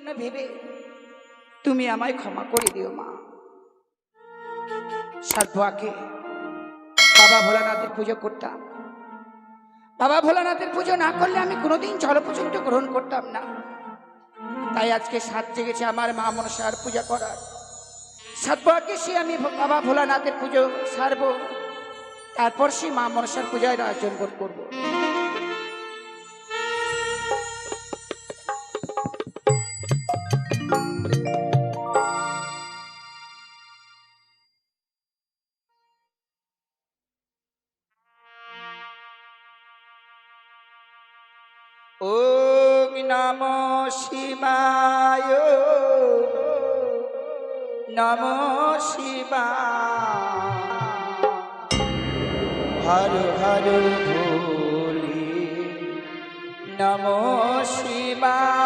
জন্য ভেবে তুমি আমায় ক্ষমা করে দিও, মা। সাতবাকে বাবা ভোলানাথের পুজো করতাম। বাবা ভোলানাথের পুজো না করলে আমি কোনোদিন জলপূজনটা গ্রহণ করতাম না। তাই আজকে সাত জেগেছে আমার মা মনসার পূজা করার। সাতবাকে সে আমি বাবা ভোলানাথের পুজো সারবো। তারপর সে মা মনসার পূজায় আয়োজন করব। শিবায়। নম শিবা হর হর ভোলে নম শিবায়।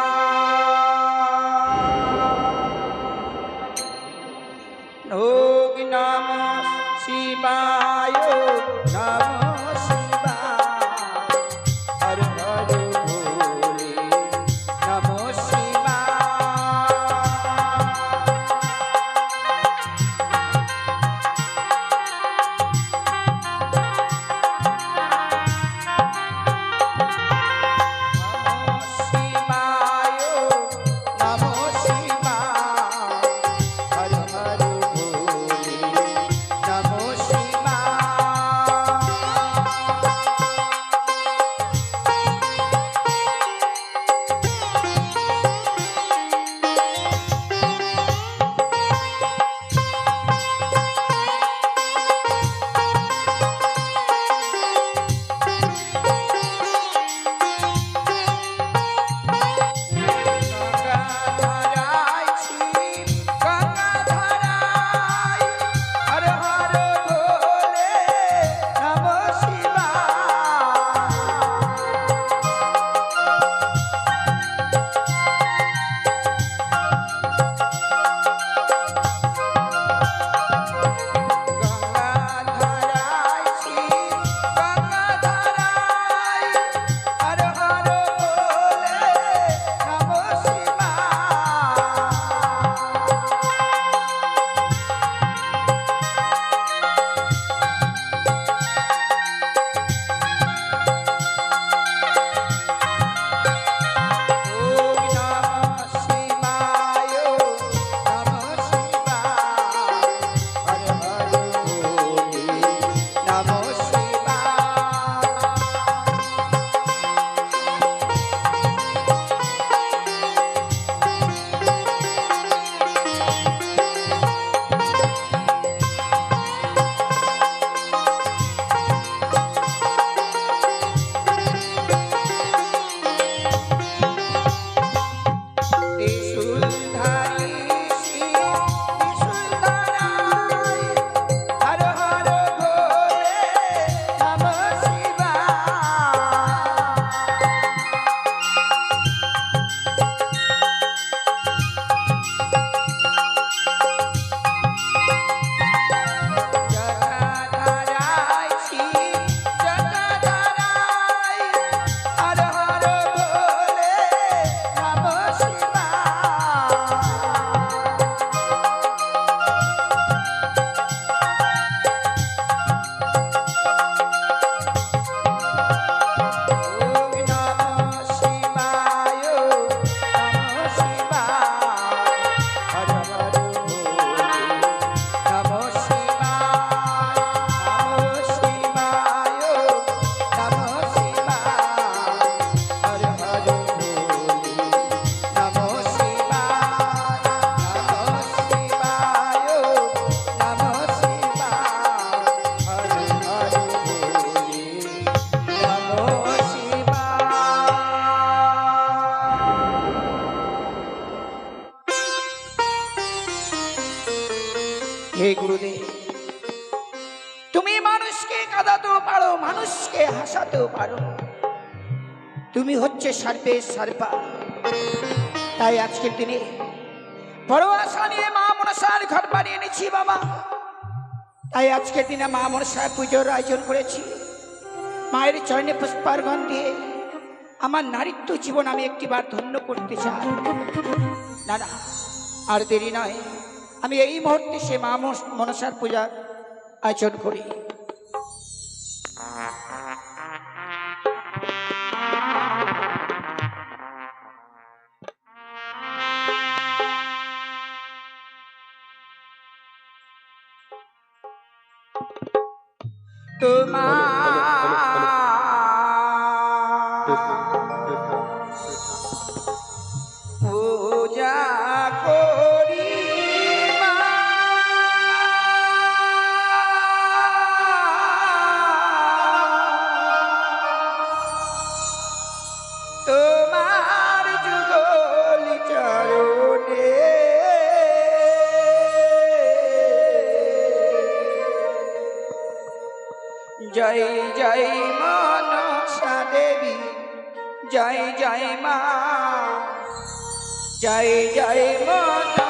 হে গুরুদেব, তুমি মানুষকে কাঁদাতেও পারো, মানুষকে হাসাতেও পারো। তুমি হচ্ছে সার্পে সার্পা তাই আজকের দিনে বড় আশা নিয়ে মা মনসার ঘর বানিয়ে এনেছি বাবা। তাই আজকের দিনে মা মনসার পুজোর আয়োজন করেছি। মায়ের চরণে পুষ্পার্ঘন দিয়ে আমার নারীত্ব জীবন আমি একটিবার ধন্য করতে চাই। না, আর দেরি নয়। আমি এই মুহূর্তে সে মা মনসার পূজা আয়োজন করি। তোমার chạy chạy mất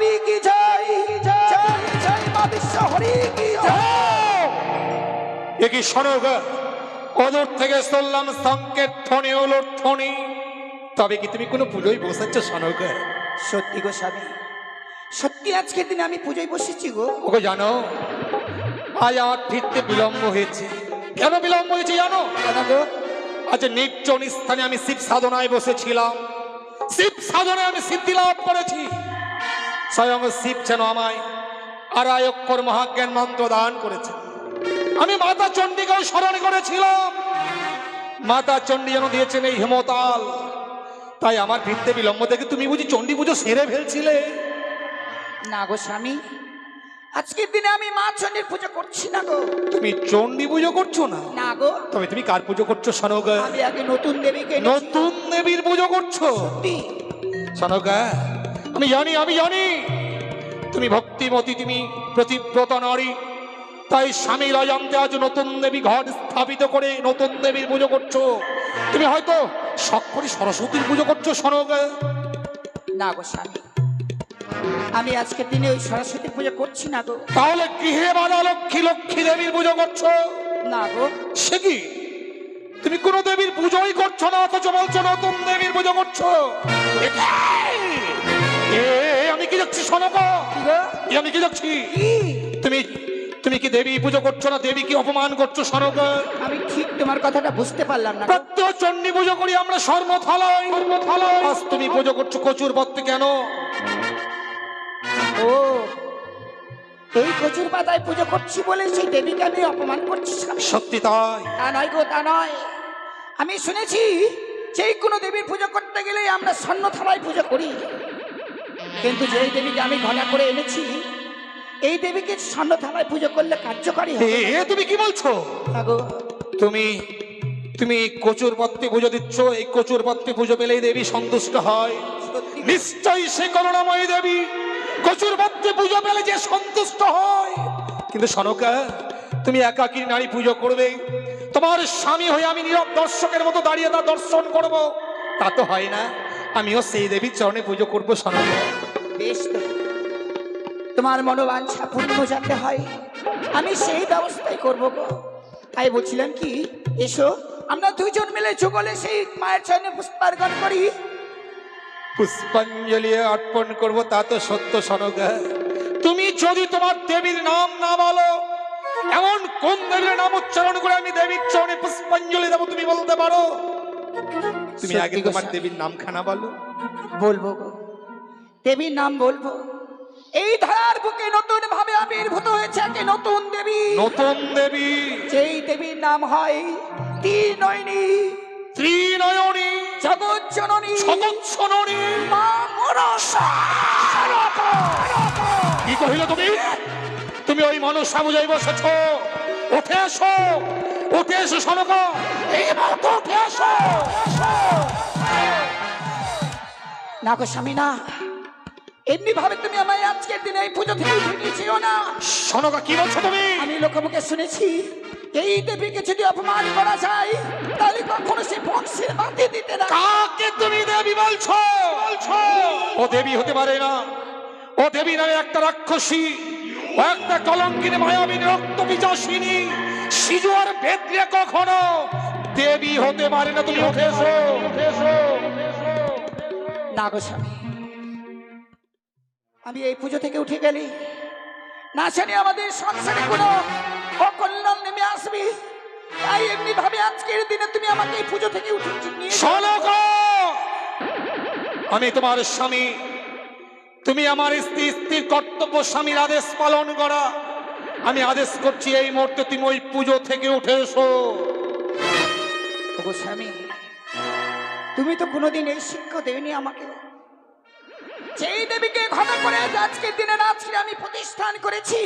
দেবী কি জয়? জয় জয় মা বিশ্ব হরি কি জয়? অদূর থেকে সংকেত ওলোর ধ্বনি। তবে কি তুমি কোনো পুজোয় সত্যি গো স্বামী সত্যি আজকের দিনে আমি পুজোয় বসেছি গো। ওকে জানো আজ আমার ফিরতে বিলম্ব হয়েছে। কেন বিলম্ব হয়েছে জানো? আজ নির্জন স্থানে আমি শিব সাধনায় বসেছিলাম। শিব সাধনায় আমি সিদ্ধি লাভ করেছি। স্বয়ং শিব যেন আমায় আড়াই অক্ষর মহাজ্ঞান মন্ত্র দান করেছে। আমি মাতা চণ্ডীকেও স্মরণ করেছিলাম। মাতা চণ্ডী যেন দিয়েছেন এই হেমতাল। তাই আমার ফিরতে বিলম্ব দেখে তুমি বুঝি চণ্ডী পুজো সেরে ফেলছিলে? না গো স্বামী আজকের দিনে আমি মা চণ্ডীর পুজো করছি না গো। তুমি চণ্ডী পুজো করছ না? না গো। তবে তুমি কার পুজো করছ সনক? আমি আগে নতুন দেবীকে নতুন দেবীর পুজো করছ? সনকা? আমি জানি আমি জানি। তুমি ভক্তিমতী তুমি প্রতিব্রত নারী। তাই স্বামী অজান্তে আজ নতুন দেবী ঘর স্থাপিত করে নতুন দেবীর পুজো করছ। তুমি হয়তো শখ করে সরস্বতীর পুজো করছ সনকা না গো স্বামী আমি আজকের দিনে ওই সরস্বতী পুজো করছি না গো। তাহলে গৃহে বাধা লক্ষ্মী লক্ষ্মী দেবীর পুজো করছ? না গো। সে কি? তুমি কোন দেবীর পুজোই করছ না অথচ বলছো নতুন দেবীর পুজো করছ। এ কি? এ, আমি কি গো? আমি কি কি? তুমি তুমি কি দেবী পুজো করছ না দেবী কি অপমান করছ আমি ঠিক তোমার কথাটা বুঝতে পারলাম না পুজো করি আমরা আজ তুমি পুজো করছ কচুর পত্তে কেন? ও এই কচুর পাতায় পুজো করছি বলে সেই দেবীকে আমি অপমান করছি সত্যি তাই? তা নয় গো তা নয়। আমি শুনেছি যে কোনো দেবীর পুজো করতে গেলে আমরা স্বর্ণ থালায় পুজো করি। কিন্তু যেই দেবীকে আমি ঘটা করে এনেছি এই দেবীকে স্বর্ণ থালায় পুজো করলে কার্যকারী এ তুমি কি বলছো? তুমি তুমি কচুর পত্রে পুজো দিচ্ছ এই কচুর পত্রে পুজো পেলেই দেবী সন্তুষ্ট হয়। নিশ্চয়ই সে করুণাময়ী দেবী। কচুর পত্রে পুজো পেলে যে সন্তুষ্ট হয়। কিন্তু সনকা তুমি একাকী নারী পুজো করবে। তোমার স্বামী হয়ে আমি নীরব দর্শকের মতো দাঁড়িয়ে তা দর্শন করব। তা তো হয় না। আমিও সেই দেবীর চরণে পুজো করব সনকা বেশ তো। তোমার মনোবাঞ্ছা পূর্ণ যাতে হয় আমি সেই ব্যবস্থাই করব গো। তাই বলছিলাম কি এসো আমরা দুইজন মিলে যুগলে সেই মায়ের চরণে পুষ্পার্ঘন করি। পুষ্পাঞ্জলি অর্পণ করব তা তো সত্য সনকা তুমি যদি তোমার দেবীর নাম না বলো এমন কোন দেবীর নাম উচ্চারণ করে আমি দেবীর চরণে পুষ্পাঞ্জলি দেবো তুমি বলতে পারো? তুমি আগে তোমার। দেবীর নামখানা বলো। বলব গো। দেবীর নাম বলব। এই ধারার বুকে নতুন ভাবে আবির্ভূত হয়েছে একটি নতুন দেবী। নতুন দেবী। যেই দেবীর নাম হয় ত্রিনয়নী। ত্রিনয়নী। জগৎ জননী। সদৎসননী মা মনসা। কি কহিল তুমি? তুমি ওই মনসা বুঝাই বসেছ। উঠে এসো। উঠে এসো সনক উঠে এসো। না গো স্বামী না। এমনি ভাবে তুমি আমায় আজকের দিনে এই পুজো থেকে উঠে নিয়েছিও না। সনকা কি বলছো তুমি? আমি লোকমুখে শুনেছি এই দেবীকে যদি অপমান করা যায় তাহলে কখনো সে বংশের বাঁধে দিতে না। কাকে তুমি দেবী বলছো? বলছো। ও দেবী হতে পারে না। ও দেবী নামে একটা রাক্ষসী ও একটা কলঙ্কিনী মায়াবিনী রক্ত বিচাসিনী সিজু আর বেদলে কখনো দেবী হতে পারে না তুমি উঠে এসো। উঠে এসো না গো স্বামী আমি এই পুজো থেকে উঠে গেলি। না জানি আমাদের সংসারে কোনো অকল্যাণ নেমে আসবি। তাই এমনি ভাবে আজকের দিনে তুমি আমাকে এই পুজো থেকে উঠে। আমি তোমার স্বামী। তুমি আমার স্ত্রী স্ত্রীর কর্তব্য স্বামীর আদেশ পালন করা। আমি আদেশ করছি এই মুহূর্তে তুমি ওই পুজো থেকে উঠে এসো। ওগো স্বামী তুমি তো কোনোদিন এই শিক্ষা দেওনি আমাকে। যেই দেবীকে ঘটা করে আজকের দিনে রাত্রে আমি প্রতিষ্ঠান করেছি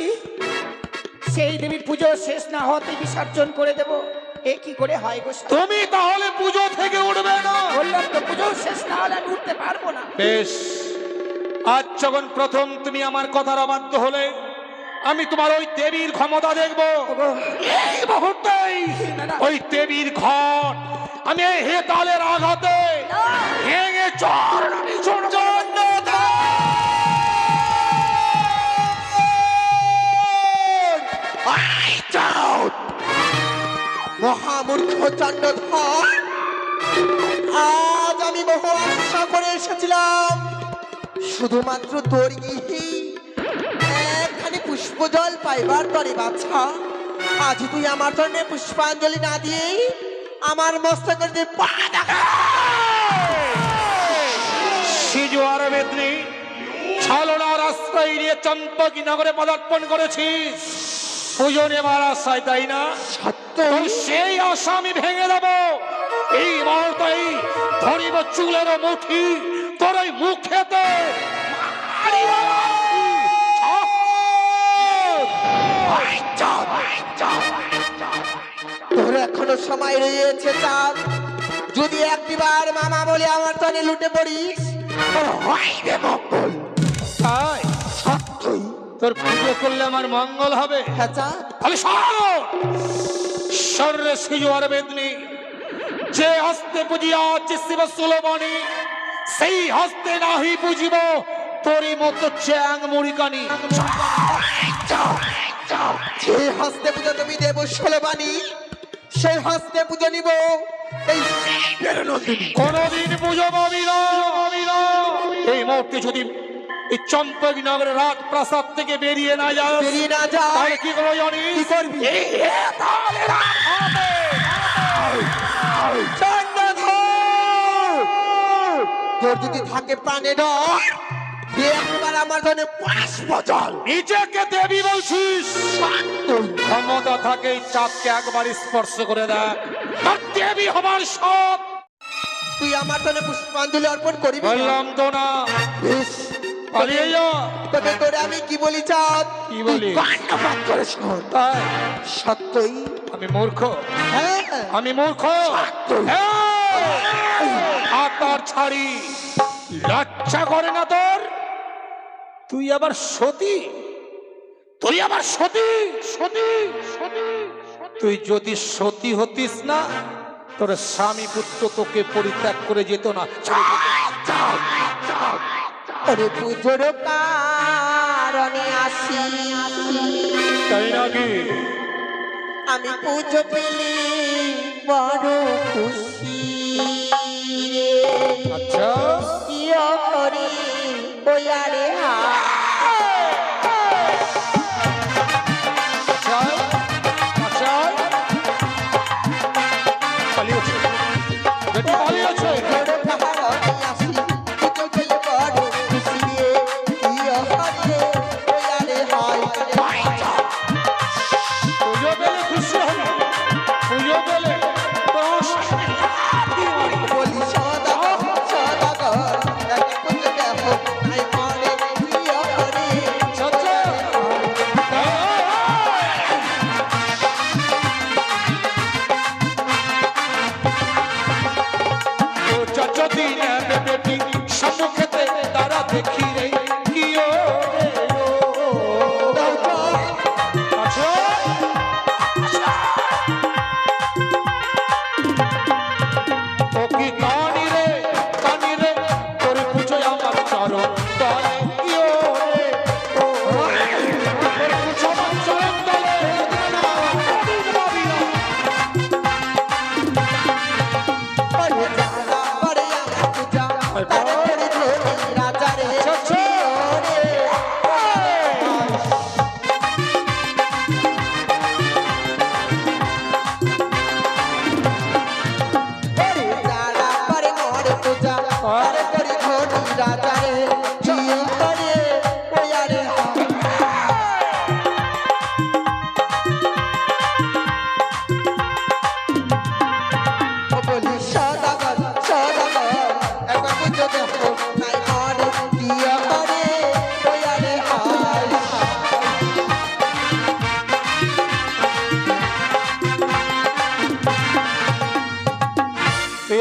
সেই দেবীর পুজো শেষ না হতে বিসর্জন করে দেব। এ কি করে হয় গো তুমি তাহলে পুজো থেকে উঠবে না। বললাম তো পুজো শেষ না হলে আমি উঠতে পারব না। বেশ। আজ যখন প্রথম তুমি আমার কথার অবাধ্য হলে আমি তোমার ওই দেবীর ক্ষমতা দেখব। এই মুহূর্তেই ওই দেবীর ঘট। আমি হে তালের আঘাতে ভেঙে চর মহামূর্খ চণ্ডধর আজ আমি বহু আশা করে এসেছিলাম। শুধুমাত্র তোর গৃহী একখানি পুষ্প জল পাইবার তরে বাচ্চা আজ তুই আমার জন্য পুষ্পাঞ্জলি না দিয়ে আমার মস্তকের যে পা দেখা। সিজুয়ার বেদনি ছলনার আশ্রয় নিয়ে চম্পকি নগরে পদার্পণ করেছিস। পুজো নেবার আশায় তাই না। সত্য। সেই আশা আমি ভেঙে দেব। এই মুহূর্তেই ধরিব চুলের মুঠি তোর মুখেতে। মারিব। তোর এখনও সময় রয়েছে চাঁদ। যদি একটিবার মামা বলে আমার তনে লুটে পড়িস তোর হইবে মঙ্গল। তাই? সত্যই। তোর পুজো করলে আমার মঙ্গল হবে। হ্যাঁ চাঁদ। তাহলে শর্রে সিজুয়ার বেদনি যে হস্তে পুজিয়াছে শিব সুলবানি সেই হস্তে নাহি পুজিব তোরই মতো চ্যাং মুড়িকানি। যে হস্তে পুজো তুমি দেব ষোলবাণী সেই হস্তে পুজো নিব এই। কোনদিন পুজো পাবি না। পাবি এই মুহূর্তে যদি এই চম্পক নগরের রাত প্রাসাদ থেকে বেরিয়ে না যায় বেরিয়ে না যায় তাহলে কি করব জানিস? কি করবি? তোর যদি থাকে প্রাণে ডর একবার আমার জন্য পুষ্প জল নিজেকে দেবী বলছিস? ক্ষমতা থাকে চাঁদকে একবার স্পর্শ করে তার দেবী হবার সব। তুই আমার জন্য পুষ্পাঞ্জলি অর্পণ করবি? বললাম তো না। বেশ পালিয়ে যা। তবে তোরে আমি কি বলি চাঁদ? কি বলি? কর্ণপাত করে শোন। তাই? সত্যই? আমি মূর্খ। হ্যাঁ। আমি মূর্খ। আতার ছাড়ি। লজ্জা করে না তোর? তুই আবার সতী? তুই আবার সতী? সতী? সতী? তুই যদি সতী হতিস না তোর স্বামী পুত্র তোকে পরিত্যাগ করে যেত না। ওরে পুজোর কারণে আসি। তাই নাকি? আমি পুজো পেলে বড় খুশি আচ্ছা। ইয় করি বয়ারে হা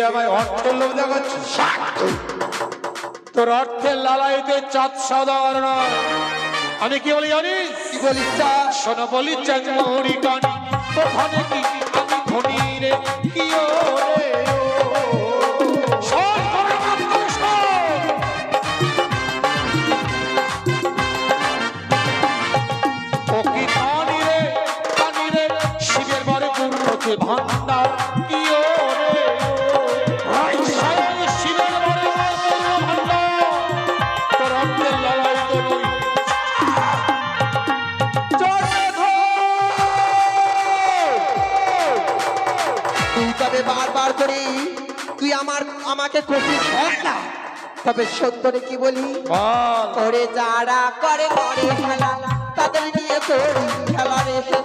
আমায় অর্থ লোভ দেখাচ্ছ তোর অর্থের লালাইতে চাঁদ সাধারণ নয়। আমি কি বলি জানিস? কি বলি চা? শোন বলি চাঁদমৌরি কানি ওখানে কি আমি ধনী রে? কি ও। আরে বারবার করি তুই আমার আমাকে খুশি না। তবে সত্যরে কি বলি? করে যারা করে করে খেলা। তাদের নিয়ে তোর খেলা রেখে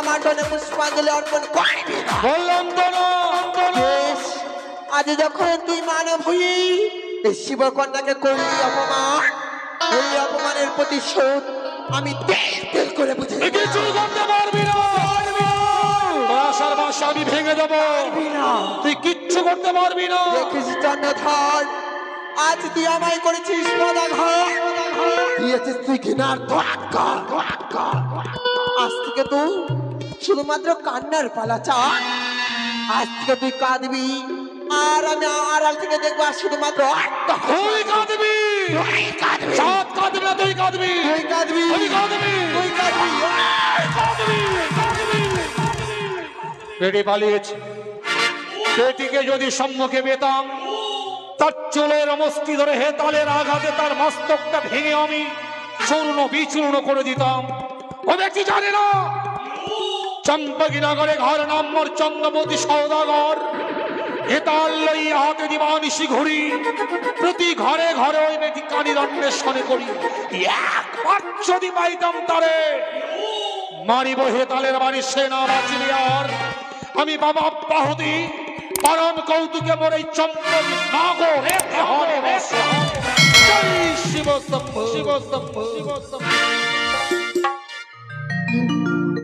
আমার জন্য পুষ্পাঞ্জলি অর্পণ করবি না বললাম তো বেশ, আজ যখন তুই মানব হই এই শিবকন্যাকে করলি অপমান। এই অপমানের প্রতিশোধ আমি তেল তেল করে বুঝে পারবি না। তোর বাসা আমি ভেঙে দেবো। তুই কিচ্ছু করতে পারবি না। দেখিস চন্দ্রধর আজ তুই আমায় করেছিস পদাঘাত। দিয়েছিস তুই ঘৃণার ধোয়াক্কা। আজ থেকে তুই শুধুমাত্র কান্নার পালা চা। আজ থেকে তুই কাঁদবি। আর আমি আড়াল থেকে দেখব আর শুধুমাত্র। তুই কাঁদবি। সাত কাঁদবি। না তুই কাঁদবি। তুই কাঁদবি। তুই কাঁদবি। তুই কাঁদবি। পেটে পালিয়েছে। পেটিকে যদি সম্মুখে পেতাম তার চুলের মস্তি ধরে হেতালের আঘাতে তার মস্তকটা ভেঙে আমি চূর্ণ বিচূর্ণ করে দিতাম। ও ব্যক্তি জানে না চম্পকীনগরে ঘর নম্বর চন্দ্রমতি সৌদাগর। হেতাল লইয়া হাতে দিবানিসি ঘুরি প্রতি ঘরে ঘরে ওই বেটি কানি অন্বেষণে করি। একবার যদি পাইতাম তারে, মারিব হেতালের বাড়ি সেনা বাঁচিলি আর। আমি বাবা বাহুদি পরম কৌতুকে মোর এই চম্পকি নাগরে হরে বসে। জয়